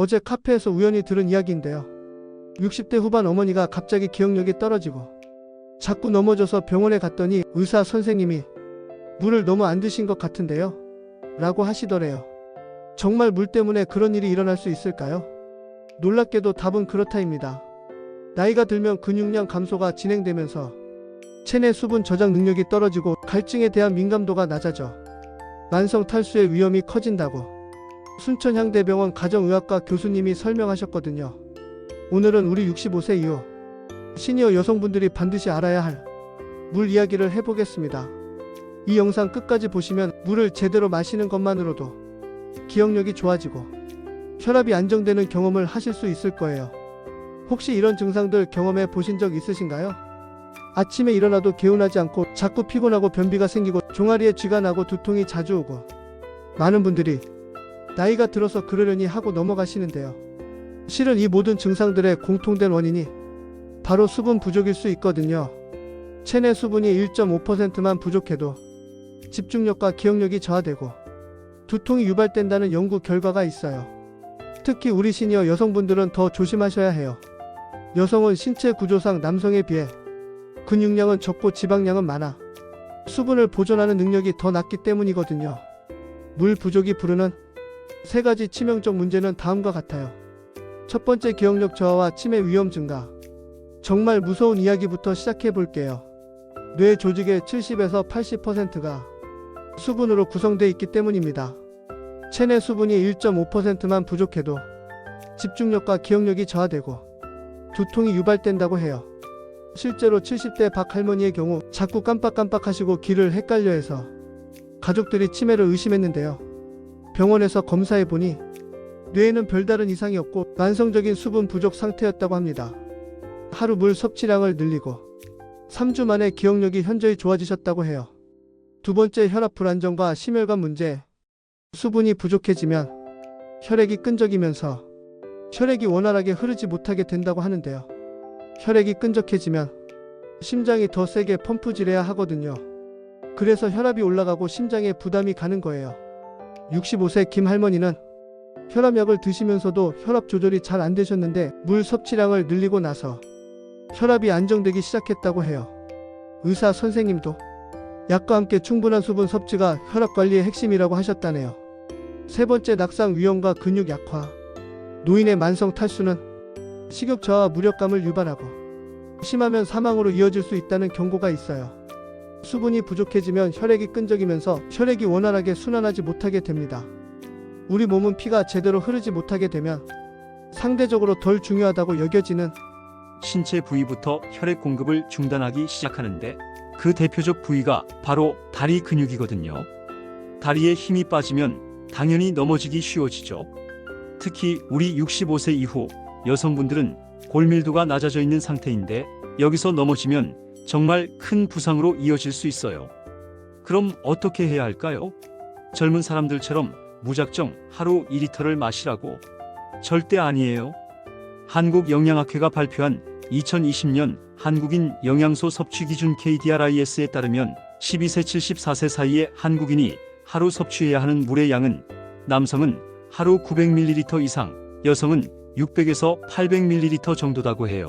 어제 카페에서 우연히 들은 이야기인데요. 60대 후반 어머니가 갑자기 기억력이 떨어지고 자꾸 넘어져서 병원에 갔더니 의사 선생님이 물을 너무 안 드신 것 같은데요. 라고 하시더래요. 정말 물 때문에 그런 일이 일어날 수 있을까요? 놀랍게도 답은 그렇다입니다. 나이가 들면 근육량 감소가 진행되면서 체내 수분 저장 능력이 떨어지고 갈증에 대한 민감도가 낮아져 만성 탈수의 위험이 커진다고 순천향대병원 가정의학과 교수님이 설명하셨거든요. 오늘은 우리 65세 이후 시니어 여성분들이 반드시 알아야 할 물 이야기를 해보겠습니다. 이 영상 끝까지 보시면 물을 제대로 마시는 것만으로도 기억력이 좋아지고 혈압이 안정되는 경험을 하실 수 있을 거예요. 혹시 이런 증상들 경험해 보신 적 있으신가요? 아침에 일어나도 개운하지 않고 자꾸 피곤하고 변비가 생기고 종아리에 쥐가 나고 두통이 자주 오고 많은 분들이 나이가 들어서 그러려니 하고 넘어가시는데요. 실은 이 모든 증상들의 공통된 원인이 바로 수분 부족일 수 있거든요. 체내 수분이 1.5%만 부족해도 집중력과 기억력이 저하되고 두통이 유발된다는 연구 결과가 있어요. 특히 우리 시니어 여성분들은 더 조심하셔야 해요. 여성은 신체 구조상 남성에 비해 근육량은 적고 지방량은 많아 수분을 보존하는 능력이 더 낮기 때문이거든요. 물 부족이 부르는 세 가지 치명적 문제는 다음과 같아요. 첫 번째 기억력 저하와 치매 위험 증가. 정말 무서운 이야기부터 시작해 볼게요. 뇌 조직의 70에서 80%가 수분으로 구성되어 있기 때문입니다. 체내 수분이 1.5%만 부족해도 집중력과 기억력이 저하되고 두통이 유발된다고 해요. 실제로 70대 박 할머니의 경우 자꾸 깜빡깜빡 하시고 길을 헷갈려 해서 가족들이 치매를 의심했는데요. 병원에서 검사해 보니 뇌에는 별다른 이상이 없고 만성적인 수분 부족 상태였다고 합니다. 하루 물 섭취량을 늘리고 3주 만에 기억력이 현저히 좋아지셨다고 해요. 두 번째 혈압 불안정과 심혈관 문제. 수분이 부족해지면 혈액이 끈적이면서 혈액이 원활하게 흐르지 못하게 된다고 하는데요. 혈액이 끈적해지면 심장이 더 세게 펌프질해야 하거든요. 그래서 혈압이 올라가고 심장에 부담이 가는 거예요. 65세 김 할머니는 혈압약을 드시면서도 혈압 조절이 잘 안 되셨는데 물 섭취량을 늘리고 나서 혈압이 안정되기 시작했다고 해요. 의사 선생님도 약과 함께 충분한 수분 섭취가 혈압 관리의 핵심이라고 하셨다네요. 세 번째 낙상 위험과 근육 약화. 노인의 만성 탈수는 식욕 저하와 무력감을 유발하고 심하면 사망으로 이어질 수 있다는 경고가 있어요. 수분이 부족해지면 혈액이 끈적이면서 혈액이 원활하게 순환하지 못하게 됩니다. 우리 몸은 피가 제대로 흐르지 못하게 되면 상대적으로 덜 중요하다고 여겨지는 신체 부위부터 혈액 공급을 중단하기 시작하는데 그 대표적 부위가 바로 다리 근육이거든요. 다리에 힘이 빠지면 당연히 넘어지기 쉬워지죠. 특히 우리 65세 이후 여성분들은 골밀도가 낮아져 있는 상태인데 여기서 넘어지면 정말 큰 부상으로 이어질 수 있어요. 그럼 어떻게 해야 할까요? 젊은 사람들처럼 무작정 하루 2리터를 마시라고? 절대 아니에요. 한국영양학회가 발표한 2020년 한국인 영양소 섭취 기준 KDRIS에 따르면 12세 74세 사이의 한국인이 하루 섭취해야 하는 물의 양은 남성은 하루 900ml 이상, 여성은 600에서 800ml 정도다고 해요.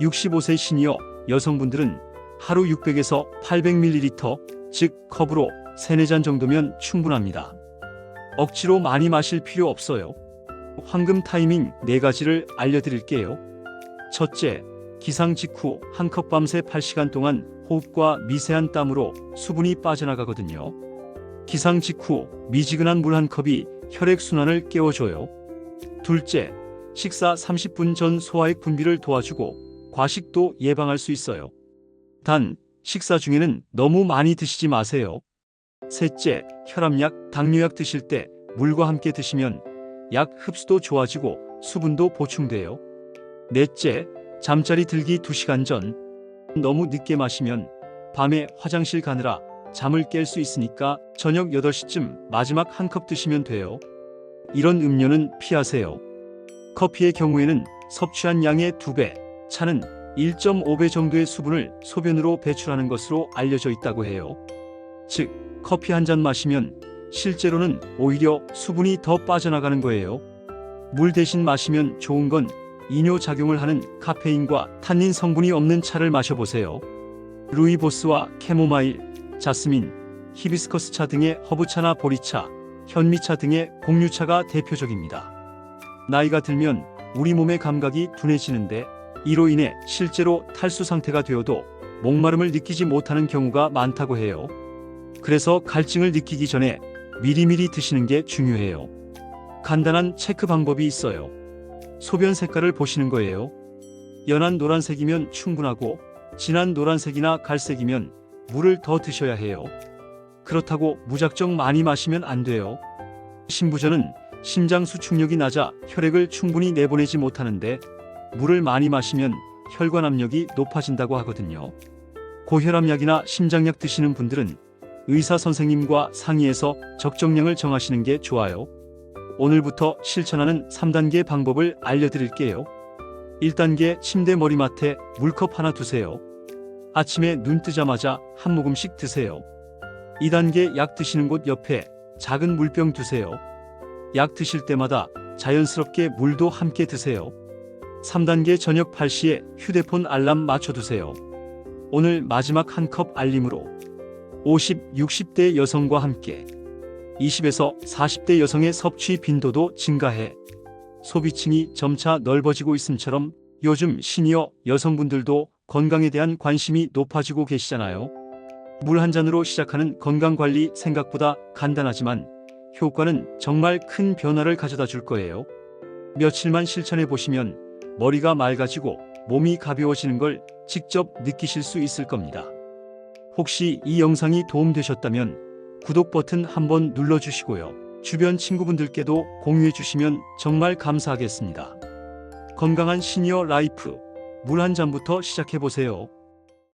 65세 시니어 여성분들은 하루 600에서 800ml, 즉 컵으로 3, 4잔 정도면 충분합니다. 억지로 많이 마실 필요 없어요. 황금 타이밍 4가지를 알려드릴게요. 첫째, 기상 직후 한 컵 밤새 8시간 동안 호흡과 미세한 땀으로 수분이 빠져나가거든요. 기상 직후 미지근한 물 한 컵이 혈액 순환을 깨워줘요. 둘째, 식사 30분 전 소화액 분비를 도와주고 과식도 예방할 수 있어요. 단, 식사 중에는 너무 많이 드시지 마세요. 셋째, 혈압약, 당뇨약 드실 때 물과 함께 드시면 약 흡수도 좋아지고 수분도 보충돼요. 넷째, 잠자리 들기 2시간 전. 너무 늦게 마시면 밤에 화장실 가느라 잠을 깰 수 있으니까 저녁 8시쯤 마지막 한 컵 드시면 돼요. 이런 음료는 피하세요. 커피의 경우에는 섭취한 양의 2배, 차는 1.5배 정도의 수분을 소변으로 배출하는 것으로 알려져 있다고 해요. 즉, 커피 한 잔 마시면 실제로는 오히려 수분이 더 빠져나가는 거예요. 물 대신 마시면 좋은 건 이뇨 작용을 하는 카페인과 탄닌 성분이 없는 차를 마셔보세요. 루이보스와 캐모마일, 자스민, 히비스커스 차 등의 허브차나 보리차, 현미차 등의 곡류차가 대표적입니다. 나이가 들면 우리 몸의 감각이 둔해지는데 이로 인해 실제로 탈수 상태가 되어도 목마름을 느끼지 못하는 경우가 많다고 해요. 그래서 갈증을 느끼기 전에 미리미리 드시는 게 중요해요. 간단한 체크 방법이 있어요. 소변 색깔을 보시는 거예요. 연한 노란색이면 충분하고 진한 노란색이나 갈색이면 물을 더 드셔야 해요. 그렇다고 무작정 많이 마시면 안 돼요. 신부전은 심장 수축력이 낮아 혈액을 충분히 내보내지 못하는데 물을 많이 마시면 혈관 압력이 높아진다고 하거든요. 고혈압약이나 심장약 드시는 분들은 의사 선생님과 상의해서 적정량을 정하시는 게 좋아요. 오늘부터 실천하는 3단계 방법을 알려드릴게요. 1단계 침대 머리맡에 물컵 하나 두세요. 아침에 눈 뜨자마자 한 모금씩 드세요. 2단계 약 드시는 곳 옆에 작은 물병 두세요. 약 드실 때마다 자연스럽게 물도 함께 드세요. 3단계 저녁 8시에 휴대폰 알람 맞춰두세요. 오늘 마지막 한 컵 알림으로 50, 60대 여성과 함께 20에서 40대 여성의 섭취 빈도도 증가해 소비층이 점차 넓어지고 있음처럼 요즘 시니어 여성분들도 건강에 대한 관심이 높아지고 계시잖아요. 물 한 잔으로 시작하는 건강 관리 생각보다 간단하지만 효과는 정말 큰 변화를 가져다 줄 거예요. 며칠만 실천해 보시면 머리가 맑아지고 몸이 가벼워지는 걸 직접 느끼실 수 있을 겁니다. 혹시 이 영상이 도움되셨다면 구독 버튼 한번 눌러주시고요. 주변 친구분들께도 공유해 주시면 정말 감사하겠습니다. 건강한 시니어 라이프, 물 한 잔부터 시작해 보세요.